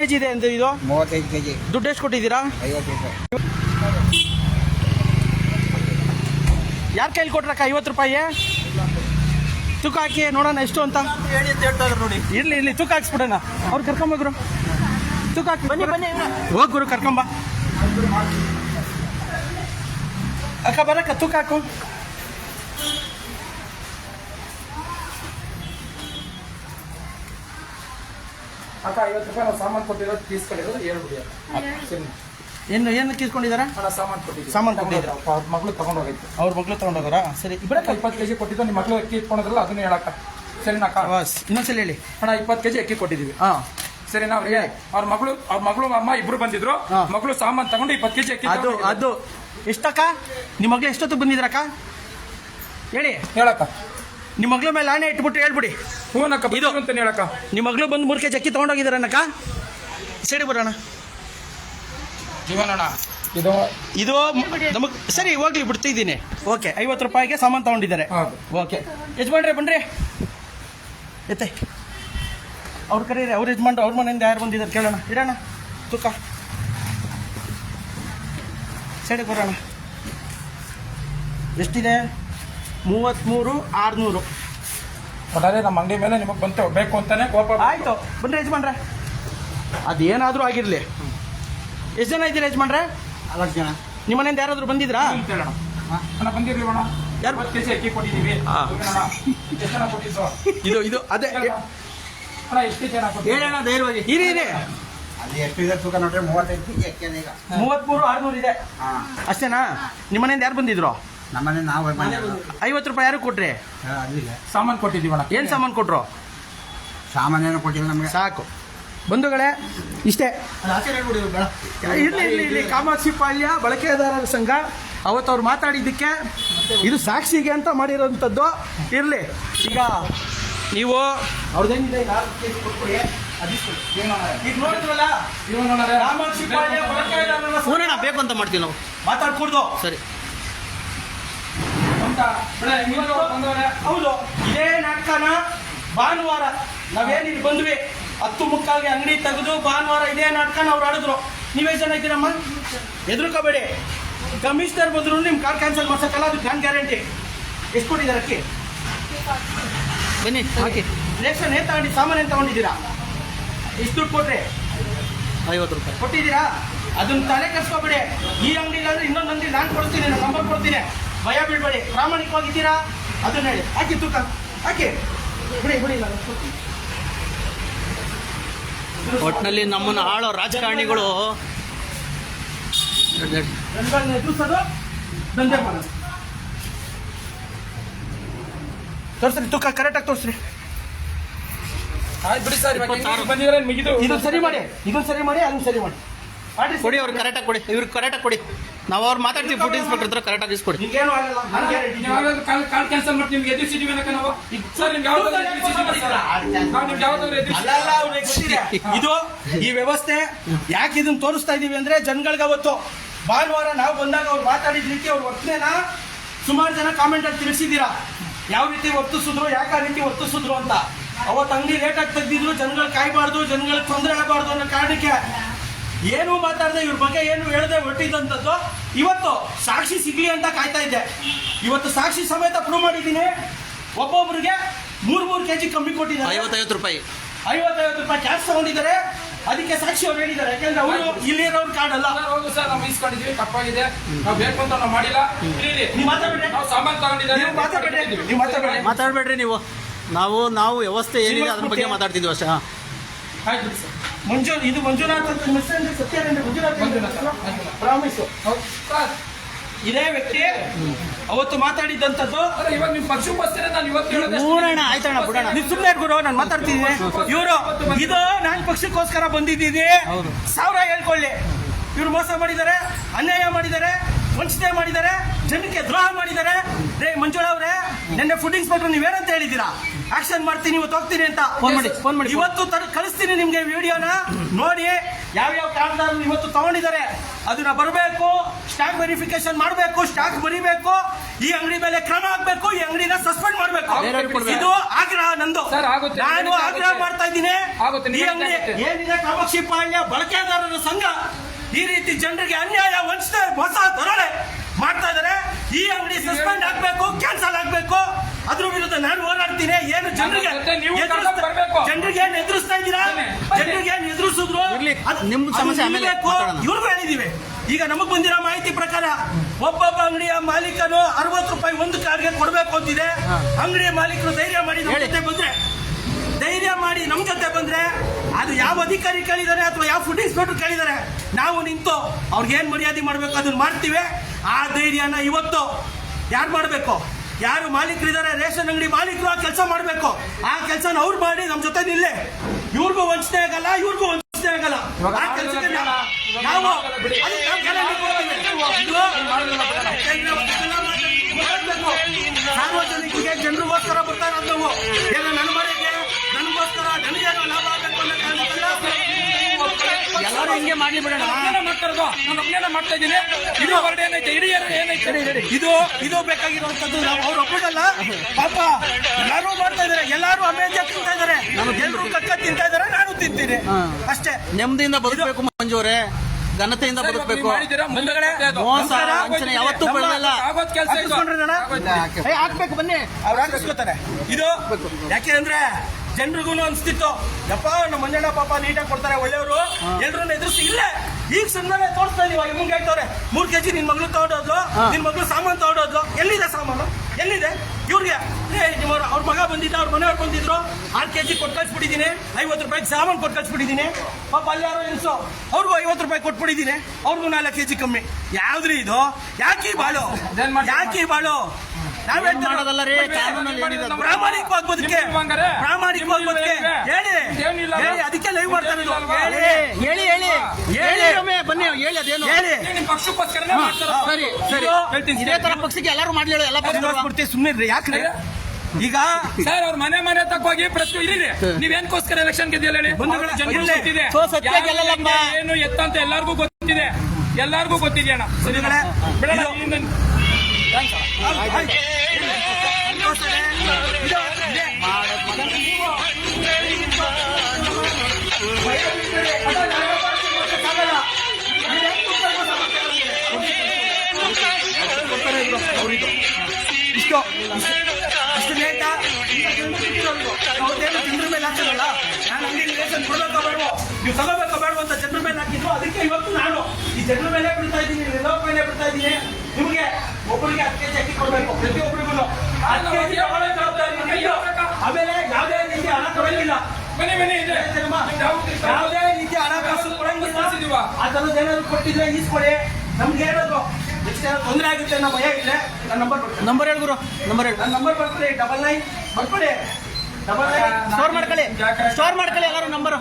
KG ಇದೆ ಅಂತ ಇದು? ಮೂವತ್ತೈದು ಕೆಜಿ ದುಡ್ಡು ಎಷ್ಟು ಕೊಟ್ಟಿದ್ದೀರಾ? ಐವತ್ತು ರೂಪಾಯಿ. ಯಾರ ಕೈಲಿ ಕೊಟ್ರಕ್ಕ ಐವತ್ತು ರೂಪಾಯಿ? ತೂಕ ಹಾಕಿ ನೋಡೋಣ ಎಷ್ಟು ಅಂತ. ಹೇಳಿ ಅಂತ ಹೇಳ್ತಾರೆ ನೋಡಿ ಇರ್ಲಿ ಇರ್ಲಿ ತೂಕ ಹಾಕ್ಸ್ಬಿಡೋಣ. ಅವ್ರು ಕರ್ಕೊಂಬಗ್ರು ತೂಕ ಹಾಕಿ ಬನ್ನಿ ಬನ್ನಿ ಹೋಗ್ ಗುರು ಕರ್ಕೊಂಬ ಅಕ್ಕ ಬರಕ್ಕ ತೂಕ ಹಾಕು. ಅಕ್ಕ ಐವತ್ತು ರೂಪಾಯಿ ನಾವು ಸಾಮಾನು ಕೊಟ್ಟಿರೋದು ತೀಸ್ಕೊಂಡಿರೋದು ಹೇಳ್ಬಿಡಿ ಸರಿ. ಏನು ಏನು ಕಿಸ್ಕೊಂಡಿದ್ದಾರೆ? ಹಣ ಸಾಮಾನು ಕೊಟ್ಟಿದ್ದೀವಿ. ಸಾಮಾನು ಕೊಟ್ಟಿದ್ದೀರಾ? ಅವ್ರ ಮಗಳು ತಗೊಂಡೋಗೈತೆ. ಅವ್ರ ಮಗಳು ತಗೊಂಡೋಗ್ರ? ಸರಿ ಇಬ್ಬರಕ್ಕೆ ಇಪ್ಪತ್ತು ಕೆ ಜಿ ಕೊಟ್ಟಿದ್ದು ನಿಮ್ಮ ಮಗಳು ಅಕ್ಕಿ ಇಟ್ಕೊಂಡಿದ್ರಲ್ಲ ಅದನ್ನ ಹೇಳಕ್ಕ. ಸರಿನಾ ಅಕ್ಕ? ಬಸ್ ಇನ್ನೊಂದ್ಸಲ ಹೇಳಿ. ಅಣ್ಣ ಇಪ್ಪತ್ತು ಕೆಜಿ ಅಕ್ಕಿ ಕೊಟ್ಟಿದ್ದೀವಿ. ಹಾಂ. ಸರಿನಾ ಅವ್ರಿಗೆ? ಅವ್ರ ಮಗಳು ಅವ್ರ ಮಗಳು ಅಮ್ಮ ಇಬ್ರು ಬಂದಿದ್ರು. ಹಾ. ಮಗಳು ಸಾಮಾನು ತಗೊಂಡು ಇಪ್ಪತ್ತು ಕೆಜಿ ಅಕ್ಕಿ ಅದು. ಅದು. ಎಷ್ಟಕ್ಕ? ನಿಮ್ಮ ಮಗಳು ಎಷ್ಟೊತ್ತು ಬಂದಿದ್ರಕ್ಕ? ಹೇಳಿ. ಹೇಳಕ್ಕ. ನಿಮ್ಮ ಮಗಳ ಮೇಲೆ ಆಣೆ ಇಟ್ಬಿಟ್ಟು ಹೇಳ್ಬಿಡಿ. ಹೂನಕ್ಕ ಇದು. ಇದು ಅಂತ ಹೇಳಕ್ಕ. ನಿಮ್ಮ ಮಗಳು ಬಂದು ಮೂರು ಕೆ ಜಿ ಅಕ್ಕಿ ತೊಗೊಂಡೋಗಿದ್ದಾರನಕ್ಕ ಸರಿ ಬರೋಣ. ಜೀವನಣ್ಣ. ಇದು ಇದು ನಮಗೆ ಸರಿ ಹೋಗ್ಲಿ ಬಿಡ್ತಿದ್ದೀನಿ ಓಕೆ. ಐವತ್ತು ರೂಪಾಯಿಗೆ ಸಾಮಾನು ತೊಗೊಂಡಿದ್ದಾರೆ. ಓಕೆ. ಯಜಮಾನ್ರೆ ಬನ್ರಿ. ಎತ್ತೆ. ಅವ್ರು ಕರೀರಿ ಅವ್ರ ಯಜಮಾನ್ರು ಅವ್ರ ಮನೆಯಿಂದ ಯಾರು ಬಂದಿದ್ದಾರೆ ಕೇಳೋಣ. ಇಡೋಣ ತೂಕ. ಸರಿ ಬರೋಣ. ಎಷ್ಟಿದೆ? ಮೂವತ್ತ್ಮೂರು ಆರುನೂರು. ಒಟ್ಟಾರೆ ನಮ್ಮ ಅಂಗಡಿ ಮೇಲೆ ನಿಮಗೆ ಬಂತು. ಬೇಕು ಅಂತಾನೆ ಕೋಪ ಆಯ್ತು ಬನ್ರಿ ಯಜಮಾನ್ರೆ. ಅದೇನಾದರೂ ಆಗಿರಲಿ. ಎಷ್ಟು ಜನ ಇದ್ದೀರಾ ಯಜಮಾನ್ರೆ? ನಾಲ್ಕು ಜನ. ನಿಮ್ಮ ಮನೆಯಿಂದ ಯಾರಾದರೂ ಬಂದಿದ್ರಾ? ಹೇಳೋಣ. ಅಣ್ಣ ಬಂದಿರ್ಲಿವಣ್ಣ ಯಾರು? ಇಪ್ಪತ್ತು ಕೆಜಿ ಅಕ್ಕಿ ಕೊಟ್ಟಿದ್ದೀವಿ. ಹಾ. ಅಣ್ಣ. ಎಷ್ಟು ಜನ ಕೊಟ್ಟಿದ್ದು? ಇದು ಇದು ಅದೇ. ಅಣ್ಣ ಎಷ್ಟು ಜನ ಹೇಳೋಣ ಧೈರ್ಯವಾಗಿ. ಇರಿ ಇರಿ. ಅದು ಎಷ್ಟು ಇದೆ ತೂಕ ನೋಡ್ರಿ ಮೂವತ್ತೈದು ಕೆ ಜಿ ಅಕ್ಕಿ ಅದ ಈಗ. ಮೂವತ್ತ್ಮೂರು ಆರುನೂರು ಇದೆ. ಹಾಂ. ಅಷ್ಟೇನಾ? ನಿಮ್ಮ ಮನೆಯಿಂದ ಯಾರು ಬಂದಿದ್ರು? ನಮ್ಮನೆ ನಾವು. ಐವತ್ತು ರೂಪಾಯಿ ಯಾರು ಕೊಟ್ರಿ? ಸಾಮಾನು ಕೊಟ್ಟಿದ್ದೀವಣ ಏನು ಸಾಮಾನು ಕೊಟ್ರು? ಸಾಮಾನ್ಯನೂ ಕೊಟ್ಟಿಲ್ಲ ನಮಗೆ. ಸಾಕು. ಬಂಧುಗಳೇ ಇಷ್ಟೇ. ಇರ್ಲಿ ಇಲ್ಲಿ ಇಲ್ಲಿ ಕಾಮಾಕ್ಷಿ ಪಾಳ್ಯ ಬಳಕೆದಾರರ ಸಂಘ ಅವತ್ತು ಅವ್ರು ಮಾತಾಡಿದ್ದಕ್ಕೆ ಇದು ಸಾಕ್ಷಿಗೆ ಅಂತ ಮಾಡಿರೋಂಥದ್ದು. ಇರಲಿ. ಈಗ ನೀವು ಬಳಕೆದಾರರ ಸಂಘ. ಬೇಕು ಅಂತ ಮಾಡ್ತೀವಿ ನಾವು. ಮಾತಾಡ್ಕೊಡ್ದು. ಸರಿ ಅಂತ ಬಿಡ, ಇವತ್ತು ಬಂದವ್ರೆ. ಹೌದು ಇದೇ ನಾಟಕನ ಭಾನುವಾರ ನಾವೇನಿಲ್ಲಿ ಬಂದ್ವಿ? ಹತ್ತು ಮುಕ್ಕಾಲ್ಗೆ ಅಂಗಡಿ ತೆಗೆದು ಭಾನುವಾರ ಇದೇ ನಾಟಕನ ಅವ್ರು ಆಡಿದ್ರು. ನೀವೇ ಜನ ಇದ್ದೀರಮ್ಮ? ಹೆದರ್ಕೋಬೇಡಿ. ಕಮಿಷನರ್ ಬಂದ್ರು ನಿಮ್ ಕಾರ್ ಕ್ಯಾನ್ಸಲ್ ಮಾಡ್ಸಕ್ಕಲ್ಲ ಅದು ಗ್ಯಾನ್ ಗ್ಯಾರಂಟಿ ಎಷ್ಟು ಕೊಟ್ಟಿದ್ದಾರೆ ಅಕ್ಕಿ? ಬನ್ನಿ ಹಾಕಿ. ರೇಷನ್ ಏನ್ ತಗೊಂಡಿ ಸಾಮಾನು ಏನ್ ತಗೊಂಡಿದ್ದೀರಾ? ಎಷ್ಟು ದುಡ್ಡು ಕೊಟ್ರಿ? ಐವತ್ತು ರೂಪಾಯಿ. ಕೊಟ್ಟಿದ್ದೀರಾ? ಅದನ್ನ ತಲೆ ಕೆಡ್ಸ್ಕೊಬೇಡಿ. ಈ ಅಂಗಡಿ ಇಲ್ಲಾಂದ್ರೆ ಇನ್ನೊಂದು ಅಂಗಡಿ ನಾನು ಕೊಡ್ತೀನಿ ನಂಬರ್ ಕೊಡ್ತೀನಿ. ಭಯ ಬಿಡ್ಬೇಡಿ ಪ್ರಾಮಾಣಿಕವಾಗಿದ್ದೀರಾ? ಅದನ್ನ ಹೇಳಿ. ಹಾಕಿ ತೂಕ. ಹಾಕಿ ಬಿಡಿ ಬಿಡಿ. ಒಟ್ಟಿನಲ್ಲಿ ನಮ್ಮನ್ನು ಆಳೋ ರಾಜಕಾರಣಿಗಳು. ತುಕ್ಕ ಕರೆಕ್ಟ್ ಆಗಿ ತೋರಿಸ್ರಿ ತೂಕ. ಕರೆಕ್ಟಾಗಿ ತೋರಿಸ್ರಿ. ಆಯ್ತು ಬಿಡಿ ಸರ್ ಬಂದಿದ್ರೆ ಮುಗಿದು. ಸರಿ ಮಾಡಿ. ಇದನ್ನ ಸರಿ ಮಾಡಿ ಅದನ್ನ ಸರಿ ಮಾಡಿ. ಕೊಡಿ ಅವ್ರಿಗೆ ಕರೆಕ್ಟಾಗಿ ಕೊಡಿ. ಇವ್ರಿಗೆ ಕರೆಕ್ಟಾಗಿ ಕೊಡಿ. ನಾವು ಅವ್ರು ಮಾತಾಡ್ತೀವಿ ಫುಡ್ ಇನ್ಸ್ಪೆಕ್ಟರ್ ಹತ್ರ ಕರೆಕ್ಟಾಗಿ ಇಸ್ಕೊಡಿ. ಇದು ಈ ವ್ಯವಸ್ಥೆ ಯಾಕೆ ಇದನ್ನ ತೋರಿಸ್ತಾ ಇದೀವಿ ಅಂದ್ರೆ ಜನಗಳಿಗೆ ಅವತ್ತು ಭಾನುವಾರ ನಾವು ಬಂದಾಗ ಅವ್ರು ಮಾತಾಡಿದ ರೀತಿ ಅವ್ರ ವರ್ತನೆನ ಸುಮಾರು ಜನ ಕಾಮೆಂಟ್ ಅಲ್ಲಿ ತಿಳಿಸಿದ್ದೀರಾ? ಯಾವ ರೀತಿ ವರ್ತಿಸಿದ್ರು ಯಾಕೆ ಆ ರೀತಿ ವರ್ತಿಸಿದ್ರು ಅಂತ? ಅವತ್ತು ಅಂಗಡಿ ಲೇಟಾಗಿ ತೆಗ್ದಿದ್ರು ಜನಗಳು ಕಾಯ್ಬಾರ್ದು ಜನಗಳಿಗೆ ತೊಂದರೆ ಆಗಬಾರ್ದು ಅನ್ನೋ ಕಾರಣಕ್ಕೆ ಏನು ಮಾತಾಡದೆ ಇವ್ರ ಬಗ್ಗೆ ಏನು ಹೇಳದೆ ಹೊಟ್ಟಿದ್ದಂಥದ್ದು ಇವತ್ತು ಸಾಕ್ಷಿ ಸಿಗ್ಲಿ ಅಂತ ಕಾಯ್ತಾ ಇದ್ದೆ. ಇವತ್ತು ಸಾಕ್ಷಿ ಸಮೇತ ಪ್ರೂವ್ ಮಾಡಿದ್ದೀನಿ. ಒಬ್ಬೊಬ್ರಿಗೆ ಮೂರ್ ಮೂರು ಕೆಜಿ ಕಮ್ಮಿ ಕೊಟ್ಟಿದ್ದಾರೆ. ಐವತ್ತೈವತ್ತು ರೂಪಾಯಿ. ಐವತ್ತೈವತ್ತು ರೂಪಾಯಿ ಕ್ಯಾಶ್ ತಗೊಂಡಿದ್ದಾರೆ. ಅದಕ್ಕೆ ಸಾಕ್ಷಿ ಅವ್ರು ಹೇಳಿದ್ದಾರೆ. ಯಾಕಂದ್ರೆ ಅವರು ಇಲ್ಲಿರೋರು ಕಾರ್ಡ್ ಅಲ್ಲ. ಅವರು ಹೌದು ಸರ್ ನಾವು ಇಸ್ಕೊಂಡಿದ್ವಿ ತಪ್ಪಾಗಿದೆ. ನಾವು ಬೇಕು ಅಂತ ನಾವು ಮಾಡಿಲ್ಲ. ನೀವು ಮಾತಾಡ್ಬೇಡಿ ನಾವು ಸಾಮಾನು ತಗೊಂಡಿದ್ದಾರೆ. ನೀವು ಮಾತಾಡ್ಬೇಡಿ ನೀವು ಮಾತಾಡ್ಬೇಡಿ ಮಾತಾಡಬೇಡ್ರಿ ನೀವು. ನಾವು ನಾವು ವ್ಯವಸ್ಥೆ ಏನಿದೆ ಅದ್ರ ಬಗ್ಗೆ ಮಾತಾಡ್ತಿದ್ವಿ ಅಷ್ಟೇ. ಆಯ್ತು ಬಿಡಿ ಸರ್. ಮಂಜು ಇದು ಮಂಜುನಾಥ್ ಅಂತ ಅಂದ್ರೆ ಸತ್ಯೇಂದ್ರ ಮಂಜುನಾಥ್. ಪ್ರಾಮಿಸು. ಇದೇ ವ್ಯಕ್ತಿ ಅವತ್ತು ಮಾತಾಡಿದ್ದಂಥದ್ದು? ಇವಾಗ ನೀವು ಪಕ್ಷ ನಾನು ಇವತ್ತು ಹೂನಣ್ಣ ಆಯ್ತಣ್ಣ ಬಿಡೋಣ. ನೀವು ಸುಮ್ಮನೆ ಗುರು ನಾನು ಮಾತಾಡ್ತಿದ್ದೀನಿ ಇವರು ಇದು ನಾನು ಪಕ್ಷಕ್ಕೋಸ್ಕರ ಬಂದಿದ್ದೀನಿ. ಸಾವಿರ ಹೇಳ್ಕೊಳ್ಳಿ. ಇವ್ರು ಮೋಸ ಮಾಡಿದ್ದಾರೆ ಅನ್ಯಾಯ ಮಾಡಿದ್ದಾರೆ ವಂಚನೆ ಮಾಡಿದ್ದಾರೆ ಜನಕ್ಕೆ ದ್ರೋಹ ಮಾಡಿದ್ದಾರೆ. ರೇ ಮಂಜುಳಾ ನಿನ್ನೆ ಫುಡ್ ಇನ್ಸ್ಪೆಕ್ಟರ್ ನೀವೇನಂತ ಹೇಳಿದ್ದೀರಾ? ಆಕ್ಷನ್ ಮಾಡ್ತೀನಿ ಇವತ್ತು ಹೋಗ್ತೀನಿ ಅಂತ. ಫೋನ್ ಮಾಡಿ, ಫೋನ್ ಮಾಡಿ. ಇವತ್ತು ತರ ಕಳಿಸ್ತೀನಿ ನಿಮ್ಗೆ ವಿಡಿಯೋನ ನೋಡಿ ಯಾವ ಯಾವ ಕಾರ್ಡ್ದಾರರು ಇವತ್ತು ತಗೊಂಡಿದ್ದಾರೆ. ಅದನ್ನ ಬರಬೇಕು ಸ್ಟಾಕ್ ವೆರಿಫಿಕೇಶನ್ ಮಾಡಬೇಕು ಸ್ಟಾಕ್ ಬರಿಬೇಕು ಈ ಅಂಗಡಿ ಮೇಲೆ ಕ್ರಮ ಆಗಬೇಕು ಈ ಅಂಗಡಿನ ಸಸ್ಪೆಂಡ್ ಮಾಡಬೇಕು. ಇದು ಆಗ್ರಹ ನಂದು. ನಾನು ಆಗ್ರಹ. ಮಾಡ್ತಾ ಇದ್ದೀನಿ. ಈ ಅಂಗಡಿ ಏನಿದೆ? ಕಾಮಾಕ್ಷಿ ಪಾಳ್ಯ ಬಳಕೆದಾರರ ಸಂಘ. ಈ ರೀತಿ ಜನರಿಗೆ ಅನ್ಯಾಯ ವಂಚನೆ ಹೊಸ ದೊರಳೆ ಮಾಡ್ತಾ ಇದಾರೆ. ಈ ಅಂಗಡಿ ಸಸ್ಪೆಂಡ್ ಆಗ್ಬೇಕು ಕ್ಯಾನ್ಸಲ್ ಆಗ್ಬೇಕು. ಅದ್ರ ವಿರುದ್ಧ ನಾನು ಹೋರಾಡ್ತೀನಿ. ಏನು ಜನರಿಗೆ. ಜನರಿಗೆ ಏನ್ ಎದುರಿಸ್ತಾ ಇದ್ದೀರಾ. ಜನರಿಗೆ ಏನ್ ಎದುರಿಸಿದ್ರು? ನಿಮ್ ಸಮಸ್ಯೆ. ಇವ್ರಿಗೂ ಹೇಳಿದೀವಿ. ಈಗ ನಮಗ್ ಬಂದಿರೋ ಮಾಹಿತಿ ಪ್ರಕಾರ ಒಬ್ಬೊಬ್ಬ ಅಂಗಡಿಯ ಮಾಲೀಕನು ಅರವತ್ತು ರೂಪಾಯಿ ಒಂದು ಕಾರ್ಗೆ ಕೊಡ್ಬೇಕು ಅಂತಿದೆ. ಅಂಗಡಿಯ ಮಾಲೀಕರು ಧೈರ್ಯ ಮಾಡಿ ಬಂದ್ರೆ ಧೈರ್ಯ ಮಾಡಿ ನಮ್ಮ ಜೊತೆ ಬಂದ್ರೆ ಅದು ಯಾವ ಅಧಿಕಾರಿ ಕೇಳಿದಾರೆ ಅಥವಾ ಯಾವ ಫುಡ್ ಇನ್ಸ್ಪೆಕ್ಟರ್ ಕೇಳಿದಾರೆ ನಾವು ನಿಂತು ಅವ್ರಿಗೇನು ಏನ್ ಮರ್ಯಾದೆ ಮಾಡ್ಬೇಕು ಅದನ್ನ ಮಾಡ್ತೀವಿ. ಆ ಧೈರ್ಯನ ಇವತ್ತು ಯಾರು ಮಾಡಬೇಕು? ಯಾರು ಮಾಲೀಕರಿದ್ದಾರೆ ರೇಷನ್ ಅಂಗಡಿ ಮಾಲೀಕರು ಆ ಕೆಲಸ ಮಾಡಬೇಕು. ಆ ಕೆಲಸನ ಅವ್ರು ಮಾಡಿ ನಮ್ಮ ಜೊತೆ ನಿಲ್ಲೆ. ಇವ್ರಿಗೂ ವಂಚನೆ ಆಗಲ್ಲ ಇವ್ರಿಗೂ ವಂಚನೆ ಆಗಲ್ಲ. ಆ ಕೆಲಸಕ್ಕೆ ನಾವು. ಸಾರ್ವಜನಿಕರಿಗೆ ಜನರಿಗೋಸ್ಕರ ಬರ್ತಾರೆ ನಾವು. ಹಿಂಗೆ ಮಾಡ್ಲಿ ಬಿಡೋಣ. ಮಾಡ್ತಾರದು? ನಾನು ಒಬ್ನೇನೆ ಮಾಡ್ತಾ ಇದ್ದೀನಿ. ಇದು ಹೊರಡೆ ಏನೈತೆ? ಇಡೀ ಏನು ಏನೈತೆ ಇದು ಇದು ಬೇಕಾಗಿರುವಂತದ್ದು ನಾವು ಅವ್ರು ಒಬ್ಬರಲ್ಲ ಪಾಪ ಎಲ್ಲರೂ ಮಾಡ್ತಾ ಇದಾರೆ ಎಲ್ಲರೂ ಅಮೇಜ ತಿಂತಾ ಇದಾರೆ ಎಲ್ಲರೂ ಕಕ್ಕ ತಿಂತಾ ಇದಾರೆ ನಾನು ತಿಂತೀನಿ. ಅಷ್ಟೇ. ನೆಮ್ಮದಿಯಿಂದ ಬದುಕಬೇಕು ಮಂಜೂರೇ ಘನತೆಯಿಂದ ಬದುಕಬೇಕು. ಯಾವತ್ತು ಮೋಸ ವಂಚನೆ ಯಾವತ್ತೂ ಬೆಳೆದಲ್ಲ ಹಾಕ್ಬೇಕು ಬನ್ನಿ. ಅವ್ರು ಹಾಕಿಸ್ಕೋತಾರೆ. ಇದು ಯಾಕೆ ಅಂದ್ರೆ ಜನರಿಗೂ ಅನಿಸ್ತಿತ್ತು ಯಪ್ಪ ನಮ್ಮ ಮಂಜಣ್ಣ ಪಾಪ ನೀಟಾಗಿ ಕೊಡ್ತಾರೆ ಒಳ್ಳೆಯವರು. ಎಲ್ಲರೂ ಎದುರಿಸಿ ಇಲ್ಲೇ. ಈಗ ಸುಮ್ಮನೆ ತೋರಿಸ್ತಾ ಇದೀವ ಮುಂಗೆ ಹೇಳ್ತವ್ರೆ ಮೂರ್ ಕೆಜಿ ನಿನ್ ಮಗಳು ತಗೊಂಡೋದ್ಲು. ನಿನ್ ಮಗಳು ಸಾಮಾನು ತಗೊಂಡೋದ್ಲು ಎಲ್ಲಿದೆ ಸಾಮಾನು? ಎಲ್ಲಿದೆ? ಇವ್ರಿಗೆ. ಏ ನಿಮ್ಮ ಅವ್ರ ಮಗ ಬಂದಿದ್ದ ಅವ್ರ ಮನೆಯವ್ರು ಬಂದಿದ್ರು. ಆರು ಕೆಜಿ ಕೊಟ್ಟು ಕಳ್ಸ್ಬಿಟ್ಟಿದ್ದೀನಿ ಐವತ್ತು ರೂಪಾಯಿಗೆ ಸಾಮಾನು ಕೊಟ್ಟು ಕಳ್ಸ್ಬಿಟ್ಟಿದ್ದೀನಿ ಪಾಪ ಅಲ್ಲಿ ಯಾರೋ ಎನ್ಸೋ ಅವ್ರಿಗೂ ಐವತ್ತು ರೂಪಾಯಿ ಕೊಟ್ಬಿಟ್ಟಿದ್ದೀನಿ ಅವ್ರಿಗೂ ನಾಲ್ಕು ಕೆಜಿ ಕಮ್ಮಿ. ಯಾವ್ದ್ರಿ ಇದು? ಯಾಕೆ ಬಾಳು? ಯಾಕೆ ಬಾಳು? ಮಾಡೋದಲ್ಲ ರೀ ಕಾನೂನಲ್ಲಿ ಏನಿದೆ ಅದು? ಪ್ರಾಮಾಣಿಕವಾಗಿ ಬದುಕೆ ಪ್ರಾಮಾಣಿಕವಾಗಿ ಬದುಕೆ ಹೇಳಿ. ಏನಿಲ್ಲ ಅಲ್ವಾ? ಹೇಳಿ ಅದಕ್ಕೆ ಲೈವ್ ಮಾಡ್ತಾನೆ ಹೇಳಿ ಹೇಳಿ ಹೇಳಿ. ಹೇಳಿ. ರಮ್ಯ, ಬನ್ನಿ ಹೇಳಿ ಅದೇನು? ಹೇಳಿ. ಪಕ್ಷಕ್ಕೋಸ್ಕರನೇ ಮಾಡ್ತಾರ ಸರಿ ಸರಿ. ಹೇಳ್ತೀನಿ ಇದೇ ತರ ಪಕ್ಷಕ್ಕೆ ಎಲ್ಲರೂ ಮಾಡ್ಲಿ ಹೇಳು, ಎಲ್ಲ ಸುಮ್ಮನೆ ಯಾಕ್ರಿ? ಈಗ ಸರ್ ಅವ್ರ ಮನೆ ಮನೆ ತಕ್ಕ ಹೋಗಿ ಪ್ರಶ್ನೆ ನೀವ್ ನೀವೇನ್ಕೋಸ್ಕರ ಎಲೆಕ್ಷನ್ ಗೆದ್ದಿಲ್ಲ ಹೇಳಿ? ಬಂಧುಗಳೇ, ಜನರಿಗೆ ಇಲ್ಲೇ. ಗೊತ್ತಿದೆ ಸೊ ಸತ್ಯ ಯಾರು ಗೆಲ್ಲಲ್ಲಮ್ಮ. ಏನು ಎತ್ತ ಅಂತ ಎಲ್ಲಾರ್ಗೂ ಗೊತ್ತಿದೆ. ಎಲ್ಲಾರ್ಗೂ ಗೊತ್ತಿದೆ ಅಣ್ಣ ಸರಿ ಬಿಡೋಣ ಇದು- ಇನ್ನೇನ್- Thanks ಅಣ್ಣ. ಆಯ್ತು, ಇಷ್ಟು ಮೇಲೆ ಹಾಕಿರಲ್ಲ ನಾನು ಅಂಗಡಿ ರೇಷನ್ ಕೊಡ್ಬೇಕೋ ಬೇಡವೋ ನೀವು ಅಂತ ಮೇಲೆ ಹಾಕಿದ್ರು ಅದಕ್ಕೆ ಇವತ್ತು ನಾನು ಈ ಜನರ ಮೇಲೆ ಬಿಡ್ತಾ ಇದ್ದೀನಿ ಮೇಲೆ ಬಿಡ್ತಾ ಇದ್ದೀನಿ ನಿಮಗೆ ಒಬ್ಬರಿಗೆ ಹತ್ತು ಕೆಜಿ ಅಕ್ಕಿ ಕೊಡಬೇಕು. ಪ್ರತಿಯೊಬ್ಬರಿಗೂ ಹತ್ತು ಕೆಜಿ ತಗೊಳ್ಳೋ ಜವಾಬ್ದಾರಿ ನಿಮ್ದು. ಆಮೇಲೆ ಯಾವುದೇ ರೀತಿ ಹಣ ಕೊಡಂಗಿಲ್ಲ. ಬನ್ನಿ ಬನ್ನಿ ಇದೆ. ಯಾವುದೇ ರೀತಿ ಹಣಕಾಸು ಕೊಡಂಗಿಲ್ಲ. ಅದನ್ನು ಏನಾದ್ರು ಕೊಟ್ಟಿದ್ರೆ ಈಸ್ಕೊಳ್ಳಿ ನಮ್ಗೆ ಏನಾದ್ರು ನೆಕ್ಸ್ಟ್ ಏನಾದ್ರು ತೊಂದರೆ ಆಗುತ್ತೆ ಅನ್ನೋ ಭಯ ಇದ್ರೆ ನನ್ನ ನಂಬರ್ ಕೊಡ್ತೀನಿ. ನಂಬರ್ ಹೇಳು ಗುರು ನಂಬರ್ ಹೇಳಿ. ನನ್ನ ನಂಬರ್ ಬರ್ಕೊಳ್ಳಿ ಡಬಲ್ ನೈನ್. ಬರ್ಕೊಳ್ಳಿ ಡಬಲ್ ನೈನ್. ಸ್ಟೋರ್ ಮಾಡ್ಕೊಳ್ಳಿ. ಸ್ಟೋರ್ ಮಾಡ್ಕೊಳ್ಳಿ ಎಲ್ಲರೂ ನಂಬರ್.